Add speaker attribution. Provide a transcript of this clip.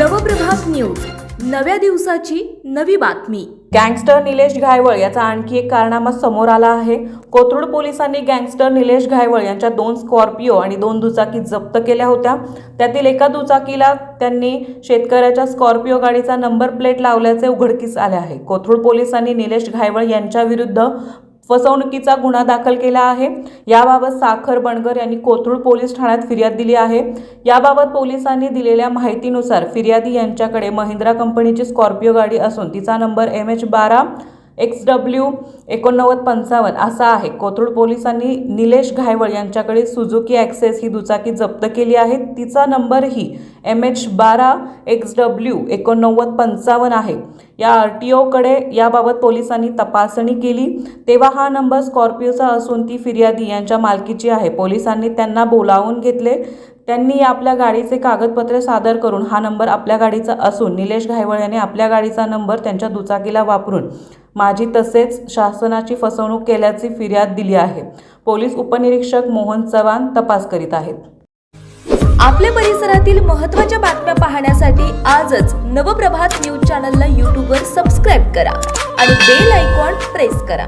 Speaker 1: नव्या दिवसाची नवी बातमी.
Speaker 2: गँगस्टर निलेश घायवळ याचा आणखी एक कारनामा समोर आला आहे. कोथरूड पोलिसांनी गँगस्टर निलेश घायवळ यांच्या दोन स्कॉर्पिओ आणि दोन दुचाकी जप्त केल्या होत्या. त्यातील एका दुचाकीला त्यांनी शेतकऱ्याच्या स्कॉर्पिओ गाडीचा नंबर प्लेट लावल्याचे उघडकीस आले आहे. कोथरूड पोलिसांनी निलेश घायवळ यांच्याविरुद्ध फसवणुकीचा गुन्हा दाखल केला आहे. याबाबत साखर बणकर यांनी कोथरूड पोलीस ठाण्यात फिर्याद दिली आहे. याबाबत पोलिसांनी दिलेल्या माहितीनुसार फिर्यादी यांच्याकडे महिंद्रा कंपनीची स्कॉर्पिओ गाडी असून तिचा नंबर एम एच बारा एक्स डब्ल्यू एकोणनव्वद पंचावन्न असा आहे. कोथरूड पोलिसांनी निलेश घायवळ यांच्याकडे सुझुकी ॲक्सेस ही दुचाकी जप्त केली आहे. तिचा नंबरही एम एच बारा एक्स डब्ल्यू एकोणनव्वद पंचावन्न आहे. या आर टी ओकडे याबाबत पोलिसांनी तपासणी केली. तेव्हा हा नंबर स्कॉर्पिओचा असून ती फिर्यादी यांच्या मालकीची आहे. पोलिसांनी त्यांना बोलावून घेतले. त्यांनी आपल्या गाडीचे कागदपत्रे सादर करून हा नंबर आपल्या गाडीचा असून निलेश घायवळ यांनी आपल्या गाडीचा नंबर त्यांच्या दुचाकीला वापरून माझी तसेच शासनाची फसवणूक केल्याची फिर्याद दिली आहे. पोलीस उपनिरीक्षक मोहन चव्हाण तपास करीत आहेत.
Speaker 1: आपल्या परिसरातील महत्त्वाच्या बातम्या पाहण्यासाठी आजच नवप्रभात न्यूज चॅनलला यूट्यूबवर सबस्क्राईब करा आणि बेल आयकॉन प्रेस करा.